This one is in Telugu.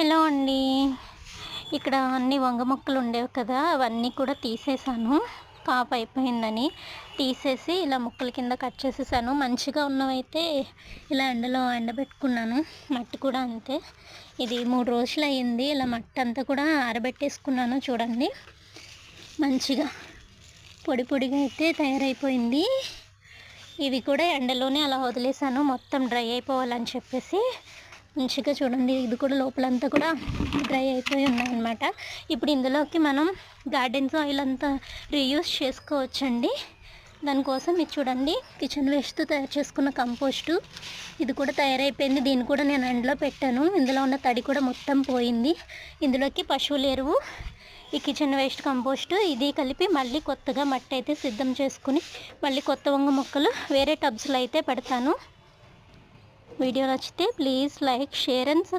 హలో అండి. ఇక్కడ అన్ని వంగ మొక్కలు ఉండేవి కదా అవన్నీ కూడా తీసేసాను కాపు అయిపోయిందని తీసేసి ఇలా ముక్కల కింద కట్ చేసేసాను. మంచిగా ఉన్నవైతే ఇలా ఎండలో ఎండబెట్టుకున్నాను. మట్టి కూడా అంతే. ఇది మూడు రోజులు అయ్యింది. ఇలా మట్టి అంతా కూడా ఆరబెట్టేసుకున్నాను చూడండి. మంచిగా పొడి పొడిగా అయితే తయారైపోయింది. ఇవి కూడా ఎండలోనే అలా వదిలేసాను. మొత్తం డ్రై అయిపోవాలని చెప్పేసి మంచిగా చూడండి. ఇది కూడా లోపలంతా కూడా డ్రై అయిపోయి ఉన్నాయన్నమాట. ఇప్పుడు ఇందులోకి మనం గార్డెన్స్ ఆయిల్ అంతా రీయూస్ చేసుకోవచ్చండి. దానికోసం ఇది చూడండి. కిచెన్ వేస్ట్తో తయారు చేసుకున్న కంపోస్టు ఇది కూడా తయారైపోయింది. దీన్ని కూడా నేను ఎండలో పెట్టాను. ఇందులో ఉన్న తడి కూడా మొత్తం పోయింది. ఇందులోకి పశువుల ఎరువు ఈ కిచెన్ వేస్ట్ కంపోస్ట్ ఇది కలిపి మళ్ళీ కొత్తగా మట్టి అయితే సిద్ధం చేసుకుని మళ్ళీ కొత్త వంగ మొక్కలు వేరే టబ్స్లో అయితే పెడతాను. వీడియో నచ్చితే please like share and subscribe